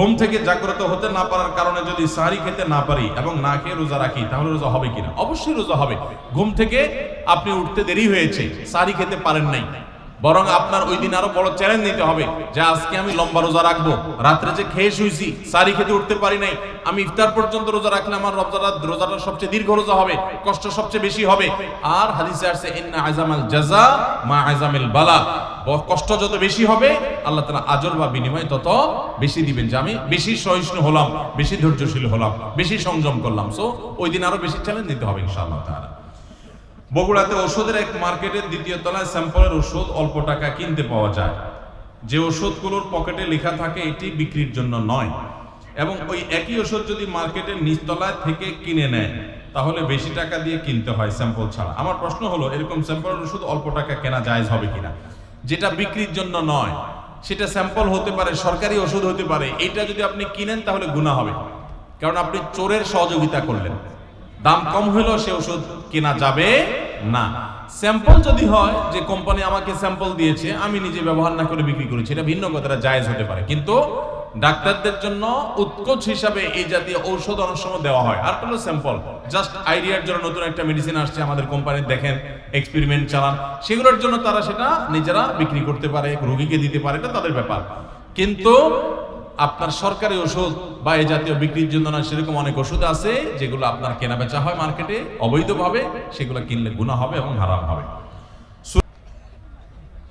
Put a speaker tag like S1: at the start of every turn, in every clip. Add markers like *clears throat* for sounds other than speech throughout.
S1: ঘুম থেকে জাগ্রত হতে না পারার কারণে যদি সারি খেতে না পারি এবং না খেয়ে রোজা রাখি, তাহলে রোজা হবে কিনা? অবশ্যই রোজা হবে। ঘুম থেকে আপনি উঠতে দেরি হয়েছে সারি খেতে পারেন নাই। বরং আপনার ওই দিন আরও বড় চ্যালেঞ্জ নিতে হবে যে আজকে আমি লম্বা রোজা রাখব। রাত্রে যে খেয়ে শুয়েছি, সারি খেতে উঠতে পারি নাই। আমি ইফতার পর্যন্ত রোজা রাখলে আমার রোজাটা রোজাটা সবচেয়ে দীর্ঘ রোজা হবে, কষ্ট সবচেয়ে বেশি হবে। আর হাদিসে আসছে, ইন্না আজামাল জাজা মা আজামিল বালা। কষ্ট যত বেশি হবে, আল্লাহ তাআলা আজর বা বিনিময় তত বেশি দিবেন যে আমি বেশি সহিষ্ণু হলাম, বেশি ধৈর্যশীল হলাম, বেশি সংযম করলাম। সো ওই দিন আরও বেশি চ্যালেঞ্জ নিতে হবে ইনশাআল্লাহ তাআলা। বগুড়াতে ওষুধের এক মার্কেটের দ্বিতীয় তলায় স্যাম্পলের ওষুধ অল্প টাকা কিনতে পাওয়া যায়। যে ওষুধগুলোর পকেটে লেখা থাকে, এটি বিক্রির জন্য নয়। এবং ওই একই ওষুধ যদি মার্কেটের নিচতলায় থেকে কিনে নেয়, তাহলে বেশি টাকা দিয়ে কিনতে হয় স্যাম্পল ছাড়া। আমার প্রশ্ন হলো, এরকম স্যাম্পলের ওষুধ অল্প টাকা কেনা জায়েজ হবে কিনা? যেটা বিক্রির জন্য নয়, সেটা স্যাম্পল হতে পারে, সরকারি ওষুধ হতে পারে। এটা যদি আপনি কিনেন, তাহলে গুণা হবে। কারণ আপনি চোরের সহযোগিতা করলেন। দাম কম হইলেও সে ওষুধ কেনা যাবে না। স্যাম্পল যদি হয়, যে কোম্পানি আমাকে স্যাম্পল দিয়েছে, আমি নিজে ব্যবহার না করে বিক্রি করেছি, এটা ভিন্ন কথাটা জায়েজ হতে পারে। কিন্তু ডাক্তারদের জন্য উৎকোচ হিসাবে এই জাতীয় ঔষধ অনেক সময় দেওয়া হয়। আর হলো স্যাম্পল জাস্ট আইডিয়ার জন্য নতুন একটা মেডিসিন আসছে, আমাদের কোম্পানি দেখেন এক্সপেরিমেন্ট চালান, সেগুলোর জন্য তারা সেটা নিজেরা বিক্রি করতে পারে, রোগীকে দিতে পারে, এটা তাদের ব্যাপার। কিন্তু আপনার সরকারি ওষুধ বা এই জাতীয় বিক্রির জন্য না সেরকম অনেক ওষুধ আছে যেগুলো আপনার কেনা বেচা হয় মার্কেটে, অবৈধভাবে সেগুলো কিনলে গুণা হবে এবং হারাম হবে।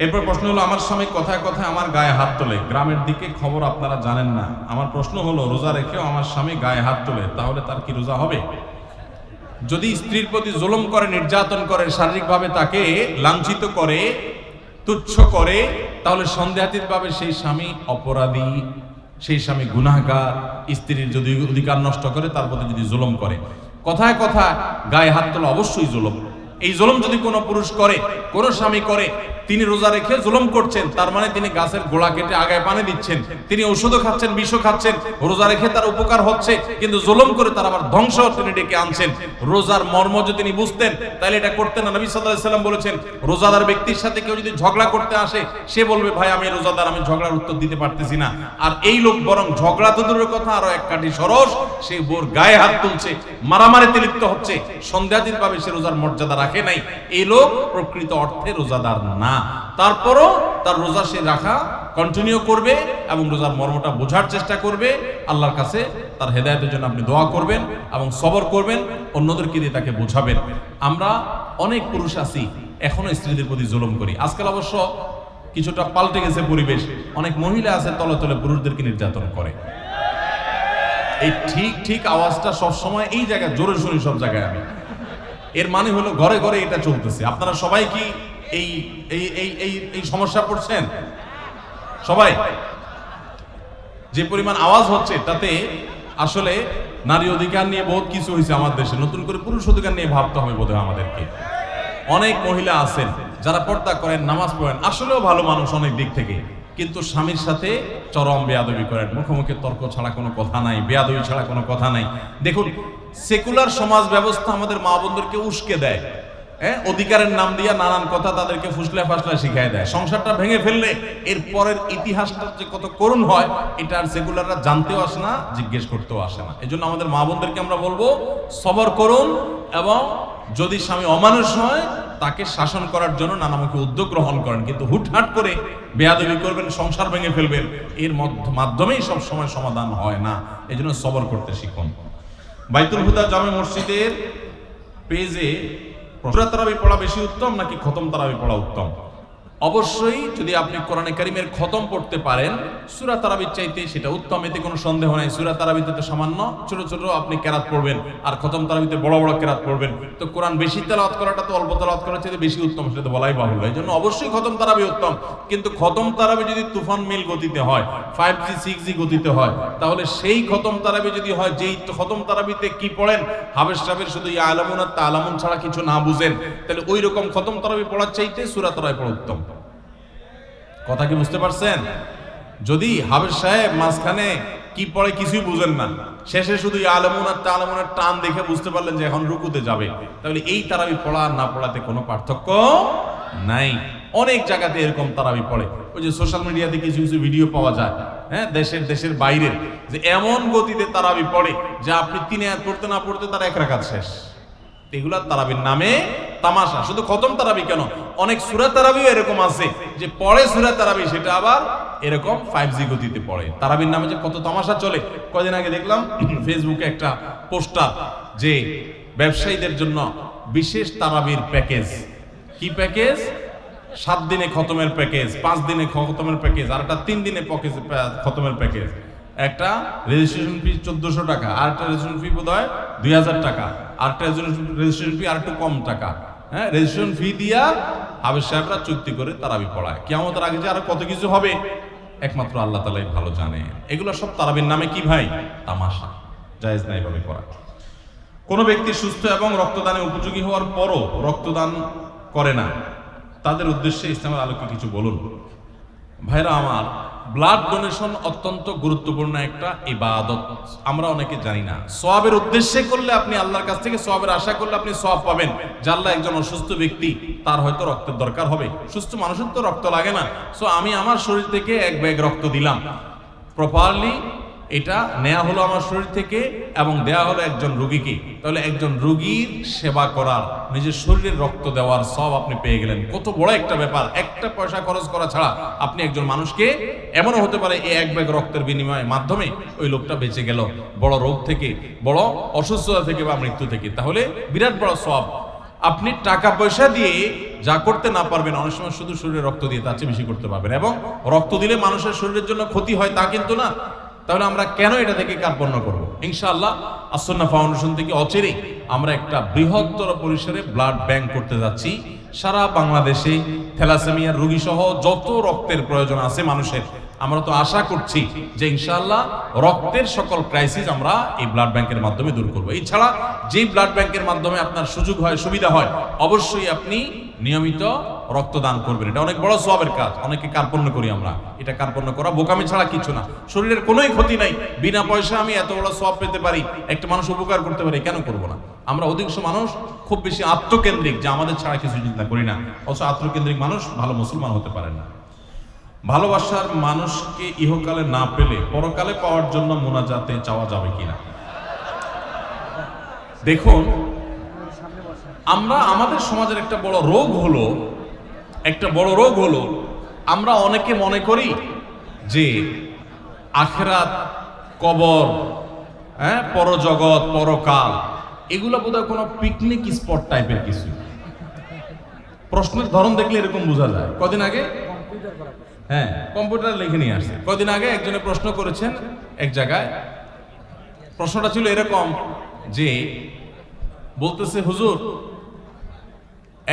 S1: এরপর প্রশ্ন হলো, আমার স্বামী কথায় কথায় আমার গায়ে হাত তোলে। গ্রামের দিকে খবর আপনারা জানেন না। আমার প্রশ্ন হলো, রোজা রেখেও আমার স্বামী গায়ে হাত তোলে, তাহলে তার কি রোজা হবে? যদি স্ত্রীর প্রতি জুলুম করে, নির্যাতন করে, শারীরিকভাবে তাকে লাঞ্ছিত করে, তুচ্ছ করে, তাহলে সন্দেহাতীতভাবে সেই স্বামী অপরাধী সেই স্বামী গুনাহগার, স্ত্রীর যদি অধিকার নষ্ট করে, তার প্রতি যদি জুলম করে। কথায় কথা গায়ে হাত তোলা অবশ্যই জুলুম। এই জুলুম যদি কোনো পুরুষ করে, কোনো স্বামী করে, তিনি রোজা রেখে জুলুম করছেন, তার মানে তিনি গাছের গোড়া কেটে আগায় পানি দিচ্ছেন। তিনি ওষুধও খাচ্ছেন, বিষও খাচ্ছেন, রোজা রেখে তার উপকার হচ্ছে, কিন্তু জুলুম করে তার আবার ধ্বংস তিনি ডেকে আনছেন। রোজার মর্ম যদি তিনি বুঝতেন, তাহলে এটা করতেন না। নবী সাল্লাল্লাহু সাল্লাম বলেছেন, রোজাদার ব্যক্তির সাথে কেউ যদি ঝগড়া করতে আসে, সে বলবে, ভাই, আমি রোজাদার, আমি ঝগড়ার উত্তর দিতে পারতেছি না। আর এই লোক বরং ঝগড়া তো দূরের কথা, আরও এক কাঠি সরস, সে বোর গায়ে হাত তুলছে, মারামারিতে লিপ্ত হচ্ছে সন্দেহাতীত ভাবে সে রোজার মর্যাদা নাই। এই লোক প্রকৃত অর্থে রোজাদার না। তারপরও তার রোজা সে রাখা কন্টিনিউ করবে এবং রোজার মর্মটা বোঝার চেষ্টা করবে। আল্লাহর কাছে তার হেদায়তের জন্য আপনি দোয়া করবেন এবং সবর করবেন। অন্যদেরকে দিয়ে তাকে বোঝাবেন। আমরা অনেক পুরুষ আছি, এখনও স্ত্রীদের প্রতি জুলুম করি। আজকাল অবশ্য কিছুটা পাল্টে গেছে পরিবেশ। অনেক মহিলা আছে, তলে তলে পুরুষদেরকে নির্যাতন করে। এই ঠিক ঠিক আওয়াজটা সব সময় এই জায়গায় জোরে শুনি সব জায়গায় আমি। এর মানে হলো ঘরে ঘরে এটা চলতেছে। আপনারা সবাই কি এই এই এই এই এই সমস্যা পড়ছেন? সবাই? যে পরিমাণ আওয়াজ হচ্ছে, তাতে আসলে নারী অধিকার নিয়ে বহুত কিছু হয়েছে আমার দেশে। নতুন করে পুরুষ অধিকার নিয়ে ভাবতে হবে বোধহয় আমাদেরকে। অনেক মহিলা আছেন, যারা পর্দা করেন, নামাজ পড়েন, আসলেও ভালো মানুষ অনেক দিক থেকে। কিন্তু স্বামীর সাথে চরম বেয়াদবি করেন। মুখোমুখি তর্ক ছাড়া কোনো কথা নাই, বেয়াদবি ছাড়া কোনো কথা নাই। দেখুন সেকুলার সমাজ ব্যবস্থা আমাদের মা বোনদেরকে উস্কে দেয় হ্যাঁ? অধিকারের নাম দিয়া নানান কথা তাদেরকে ফুসলে ফাসলা শিখাই দেয়। সংসারটা ভেঙে ফেললে এর পরের ইতিহাসটা যে কত করুণ হয়, এটা আর সেকুলাররা জানতেও আসে না, জিজ্ঞেস করতেও আসে না। এই জন্য আমাদের মা বোনদেরকে আমরা বলব, সবর করুন এবং যদি স্বামী অমানুষ হয়, তাকে শাসন করার জন্য নানামুখী উদ্যোগ গ্রহণ করেন। কিন্তু হুটহাট করে বেয়াদবি করবেন, সংসার ভেঙে ফেলবেন, এর মাধ্যমেই সব সময় সমাধান হয় না। এই জন্য সবর করতে শিখুন। বাইতুল হুদা জামে মসজিদের পেজে তারাবি পড়া বেশি উত্তম নাকি খতম তারাবি পড়া উত্তম? অবশ্যই যদি আপনি কোরআনে কারিমের খতম পড়তে পারেন, সুরা তারাবির চাইতে সেটা উত্তম, এতে কোনো সন্দেহ নাই। সুরা তারাবিতে তো সামান্য ছোট ছোট আপনি কেরাত পড়বেন, আর খতম তারাবিতে বড় বড় কেরাত পড়বেন। তো কোরআন বেশি তেলাওয়াত করাটা তো অল্প তেলাওয়াত করার চাইতে বেশি উত্তম, সেটা তো বলাই বাহুল্য। এই জন্য অবশ্যই খতম তারাবি উত্তম। কিন্তু খতম তারাবি যদি তুফান মিল গতিতে হয় ফাইভ জি সিক্স জি গতিতে হয়, তাহলে সেই খতম তারাবি যদি হয়, যেই খতম তারাবিতে কি পড়েন, হাবেশ সাবের শুধু ইয়া আলামুন আর তা আলামুন ছাড়া কিছু না বুঝেন। তাহলে ওই রকম খতম তারাবি পড়ার চাইতে সুরা তারাবি পড়া উত্তম। কথা কি বুঝতে পারছেন? যদি হাবের সাহেব মাঝখানে কি পড়ে কিছুই বুঝেন না, শেষে শুধু আলমুন আর তালমুনের টান দেখে বুঝতে পারলেন যে এখন রুকুতে যাবে। তাহলে এই তারাবি পড়া আর না পড়াতে কোনো পার্থক্য নাই। অনেক জায়গাতে এরকম তারাবি পড়ে। ওই যে সোশ্যাল মিডিয়াতে কিছু কিছু ভিডিও পাওয়া যায় হ্যাঁ দেশের দেশের বাইরের, যে এমন গতিতে তারাবি পড়ে যে আপনি তিন পড়তে না পড়তে তার এক রাকাত শেষ। এগুলা তারাবির নামে তামাশা। শুধু খতম তারাবি কেন? অনেক সুরা তারাবিও এরকম আছে যে পড়ে সুরা তারাবি, সেটা আবার এরকম ফাইভ জি গতিতে পড়ে। তারাবির নামে যে কত তামাশা চলে কদিন আগে দেখলাম *clears throat* ফেসবুকে একটা পোস্টার যে ব্যবসায়ীদের জন্য বিশেষ তারাবির প্যাকেজ। কি প্যাকেজ? সাত দিনে খতমের প্যাকেজ, পাঁচ দিনে খতমের প্যাকেজ, আর একটা তিন দিনে প্যাকেজ খতমের প্যাকেজ। একটা রেজিস্ট্রেশন ফি চোদ্দশো টাকা, আর একটা রেজিস্ট্রেশন ফি বোধ হয় দুই হাজার টাকা। আর একটা রেজিস্ট্রেশন ফি আর একটু কম টাকা। হ্যাঁ রেজিস্ট্রেশন ফি দিয়া হাবের সাহেবরা চুক্তি করে তারাবি পড়ায়। কেমন আগে যে আরও কত কিছু হবে, একমাত্র আল্লাহ তালাই ভালো জানে। এগুলো সব তারাবির নামে কি ভাই? তামাশা। জায়েজ নাই ভাবে করা। কোনো ব্যক্তি সুস্থ এবং রক্তদানে উপযোগী হওয়ার পরও রক্তদান করে না। তাদের উদ্দেশ্যে ইসলামের আলোকে কিছু বলুন। ভাইরা আমার ব্লাড ডোনেশন অত্যন্ত গুরুত্বপূর্ণ একটা ইবাদত। আমরা অনেকে জানি না। সোয়াবের উদ্দেশ্যে করলে আপনি আল্লাহর কাছ থেকে সোয়াবের আশা করলে আপনি সব পাবেন। জাল্লাহ একজন অসুস্থ ব্যক্তি, তার হয়তো রক্তের দরকার হবে। সুস্থ মানুষের তো রক্ত লাগে না। সো আমি আমার শরীর থেকে এক ব্যাগ রক্ত দিলাম। প্রপারলি এটা নেয়া হলো আমার শরীর থেকে এবং দেয়া হলো একজন রোগীকে। তাহলে একজন রোগীর সেবা করার, নিজের শরীরের রক্ত দেওয়ার সব আপনি পেয়ে গেলেন। কত বড় একটা ব্যাপার। একটা পয়সা খরচ করা ছাড়া আপনি একজন মানুষকে, এমনও হতে পারে এই এক ব্যাগ রক্তের বিনিময়ের মাধ্যমে ওই লোকটা বেঁচে গেল। বড় রোগ থেকে, বড় অসুস্থতা থেকে বা মৃত্যু থেকে। তাহলে বিরাট বড় সব আপনি টাকা পয়সা দিয়ে যা করতে না পারবেন, অনেক সময় শুধু শরীরে রক্ত দিয়ে তার চেয়ে বেশি করতে পারবেন। এবং রক্ত দিলে মানুষের শরীরের জন্য ক্ষতি হয় তা কিন্তু না। তাহলে আমরা কেন এটা থেকে কার্পণ্য করব? ইনশাআল্লাহ আসন্না ফাউন্ডেশন থেকে অচেরে আমরা একটা বৃহত্তর পরিসরে ব্লাড ব্যাংক করতে যাচ্ছি। সারা বাংলাদেশে থ্যালাসেমিয়ার রোগী সহ যত রক্তের প্রয়োজন আছে মানুষের, আমরা তো আশা করছি যে ইনশাআল্লাহ রক্তের সকল ক্রাইসিস আমরা এই ব্লাড ব্যাংকের মাধ্যমে দূর করব। এছাড়া যেই ব্লাড ব্যাংকের মাধ্যমে আপনার সুযোগ হয়, সুবিধা হয়, অবশ্যই আপনি নিয়মিত রক্তদান করবেন। এটা অনেক বড় সবের কাজ। অনেকে কার্পণ্য করি আমরা। এটা কার্পণ্য করা বোকামি ছাড়া কিছু না। শরীরের কোনোই ক্ষতি নাই। বিনা পয়সা আমি এত বড় সব পেতে পারি, একটা মানুষ উপকার করতে পারি, কেন করব না? আমরা অধিকাংশ মানুষ খুব বেশি আত্মকেন্দ্রিক, যে আমাদের ছাড়া কিছু চিন্তা করি না। অথচ আত্মকেন্দ্রিক মানুষ ভালো মুসলমান হতে পারে না। ভালোবাসার মানুষকে ইহকালে না পেলে পরকালে পাওয়ার জন্য মোনাজাতে চাওয়া যাবে কিনা? দেখুন আমরা আমাদের সমাজের একটা বড় রোগ হলো, একটা বড় রোগ হলো, আমরা অনেকে মনে করি যে আখেরাত, কবর হ্যাঁ পরজগৎ, পরকাল, এগুলো বোধহয় কোনো পিকনিক স্পট টাইপের কিছু। প্রশ্নের ধরন দেখলে এরকম বোঝা যায়। কদিন আগে? হ্যাঁ কম্পিউটার লিখে নিয়ে আসছে। কদিন আগে একজনে প্রশ্ন করেছেন এক জায়গায়। প্রশ্নটা ছিল এরকম যে বলতেছে, হুজুর,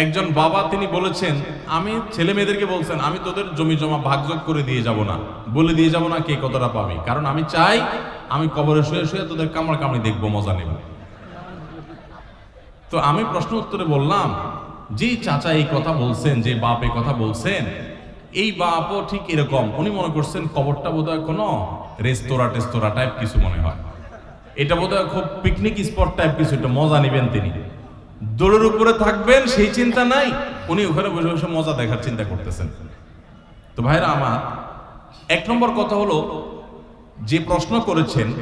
S1: একজন বাবা তিনি বলেছেন, আমি ছেলে মেয়েদেরকে বলছেন, আমি তোদের জমি জমা ভাগযোগ করে দিয়ে যাব না। বলে দিয়ে যাব না কে কতটা পাবি? কারণ আমি চাই, আমি কবরে শুয়ে শুয়ে তোদের কামড় কামড়ি দেখব, মজা নেব। তো আমি প্রশ্ন উত্তরে বললাম যে চাচা এই কথা বলছেন, যে বাপ এই কথা বলছেন, এই বাপও ঠিক এরকম। উনি মনে করছেন কবরটা বোধহয় কোনো রেস্তোরাঁ টেস্তোরাঁ টাইপ কিছু মনে হয়। এটা বোধহয় খুব পিকনিক স্পট টাইপ কিছু, একটা মজা নেবেন তিনি। দৌড়ের উপরে থাকবেন, সেই চিন্তা নাই। উনি ওখানে বসে বসে মজা দেখার চিন্তা করতেছেন। তো ভাইরা আমার, এক নম্বর কথা হলো, যে প্রশ্ন করেছেন,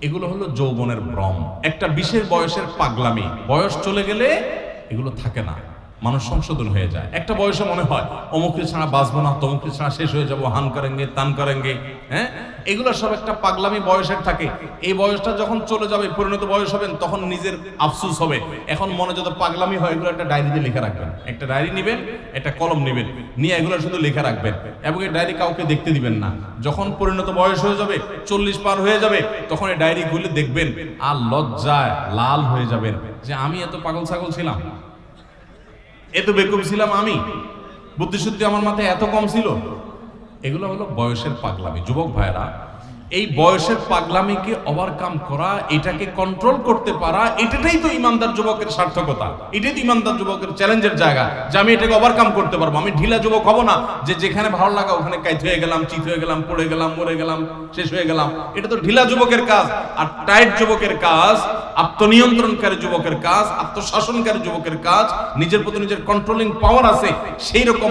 S1: এগুলো হলো যৌবনের ভ্রম। একটা বিশেষ বয়সের পাগলামি। বয়স চলে গেলে এগুলো থাকে না। মানুষ সংশোধন হয়ে যায়। একটা বয়সে মনে হয় অমুককে ছাড়া বাঁচবো না তমুককে ছাড়া শেষ হয়ে যাব, হান করেঙ্গে, তান করেঙ্গে হ্যাঁ? এগুলো সব একটা পাগলামি বয়সের থাকে। এই বয়সটা যখন চলে যাবে, পরিণত বয়স হবেন, তখন নিজের আফসুস হবে। এখন মনে যত পাগলামি হয়, এগুলো একটা ডায়েরিতে লিখে রাখবেন। একটা ডায়েরি নেবেন, একটা কলম নেবেন, নিয়ে এগুলো শুধু লিখে রাখবেন। এবং এই ডায়েরি কাউকে দেখতে দিবেন না। যখন পরিণত বয়স হয়ে যাবে, চল্লিশ পার হয়ে যাবে, তখন এই ডায়েরি খুলে দেখবেন, আর লজ্জায় লাল হয়ে যাবেন। যে আমি এত পাগল ছাগল ছিলাম এত বেকুব ছিলাম আমি। বুদ্ধিশুদ্ধি আমার মাথায় এত কম ছিল। এগুলো হলো বয়সের পাগলামি। যুবক ভাইরা এই বয়সের পাগলামিকে ওভারকাম করা, এটাকে কন্ট্রোল করতে পারা এটাটাই তো ইমানদার যুবকের সার্থকতা। এটাই তো ইমানদার যুবকের চ্যালেঞ্জের জায়গা যে আমি এটাকে ওভারকাম করতে পারব। আমি ঢিলা যুবক হব না যে যেখানে ভালো লাগা ওখানে কাইত হয়ে গেলাম, চিত হয়ে গেলাম, পড়ে গেলাম, মরে গেলাম, শেষ হয়ে গেলাম। এটা তো ঢিলা যুবকের কাজ। আর টাইট যুবকের কাজ, আত্মনিয়ন্ত্রণকারী যুবকের কাজ, আত্মশাসনকারী যুবকের কাজ, নিজের প্রতি নিজের কন্ট্রোলিং পাওয়ার আছে সেই রকম